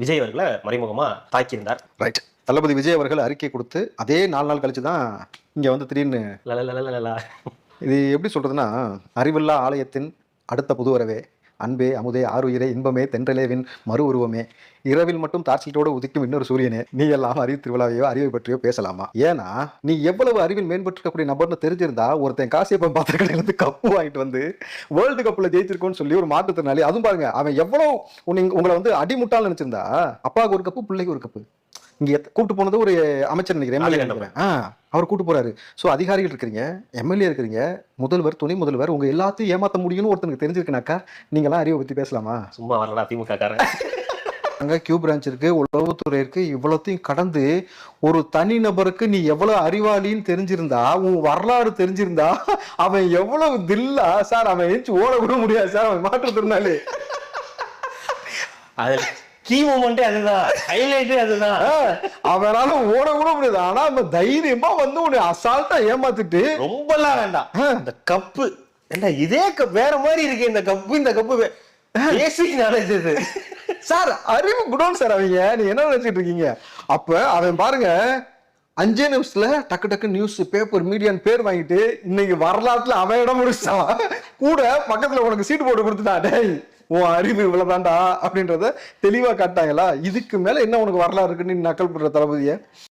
விஜய் அவர்களை மறைமுகமா தாக்கியிருந்தார். ரைட் தளபதி விஜய் அவர்கள் அறிக்கை கொடுத்து அதே நாலு நாள் கழிச்சு தான் இங்கே வந்து திடீர்னு. இது எப்படி சொல்றதுன்னா அறிவில்லா ஆலயத்தின் அடுத்த புது வரவே அன்பே அமுதே ஆறுயிரே இன்பமே தென்றலேவின் மறு உருவமே. இரவில் மட்டும் தார்ச்சீட்டோடு உதிக்கும் இன்னொரு சூரியனே. நீ எல்லாம் அறிவு திருவிழாவையோ அறிவை பற்றியோ பேசலாமா? ஏன்னா நீ எவ்வளவு அறிவில் மேம்பட்டிருக்கக்கூடிய நபர்னு தெரிஞ்சிருந்தா ஒருத்தன் காசியப்பன் பாத்திர கடையில கப்பு வாங்கிட்டு வந்து வேர்ல்டு கப்பில் ஜெயிச்சிருக்கோன்னு சொல்லி ஒரு மாற்றுத்திறனாளி அதுவும் பாருங்க அவன் எவ்வளவு உங்களை வந்து அடிமுட்டால் நினைச்சிருந்தா அப்பாவுக்கு ஒரு கப்பு பிள்ளைக்கு ஒரு கப்பு இங்க கூட்டு போனது ஒரு அமைச்சர் நினைக்கிறேன் அவர் கூட்டு போறாரு. ஸோ அதிகாரிகள் இருக்கிறீங்க எம்எல்ஏ இருக்கிறீங்க முதல்வர் துணை முதல்வர் உங்க எல்லாத்தையும் ஏமாத்த முடியும்னு ஒருத்தனுக்கு தெரிஞ்சிருக்குனாக்கா நீங்களாம் அறிவை பத்தி பேசலாமா? சும்மா வரலடா திமுக காரன். அங்க கியூ பிரான்ச் இருக்கு உளவுத்துறை இருக்கு இவ்வளத்தையும் கடந்து ஒரு தனி நபருக்கு நீ எவ்வளவு அறிவாளின்னு தெரிஞ்சிருந்தா உன் வரலாறு தெரிஞ்சிருந்தா அவன் எவ்வளவு தில்லா சார் அவன் ஏச்சு ஓட கூட முடியாது சார் அவன் மாற்றுத்திறனாலே அதுல கீ மூமெண்டே அதுதான். ஹைலைட்டே அதுதான். அவனால ஓட கூட முடியாது. ஆனா அவன் தைரியமா வந்து உன்னை அசால்ட்டா ஏமாத்திட்டு ரொம்பலாம் வேண்டாம். இந்த கப்பு ஏண்டா இதே கப் வேற மாதிரி இருக்கு இந்த கப்பு இந்த கப்பு பேசிக் நாலேஜ் இது. சார் அறிவு குடோன் சார் அவங்க. நீங்க என்ன நினைச்சிட்டு இருக்கீங்க? அப்ப அவன் பாருங்க அஞ்சே நிமிஷத்துல டக்கு டக்கு நியூஸ் பேப்பர் மீடியான்னு பேர் வாங்கிட்டு இன்னைக்கு வரலாற்றுல அவன் இடம் முடிச்சான். கூட பக்கத்துல உனக்கு சீட்டு போட்டு கொடுத்துட்டான். டேய் உன் அறிவு இவ்வளவுதான்டா அப்படின்றத தெளிவா காட்டாங்களா? இதுக்கு மேல என்ன உனக்கு வரலாறு இருக்குன்னு நக்கல் பண்ற தளபதிய?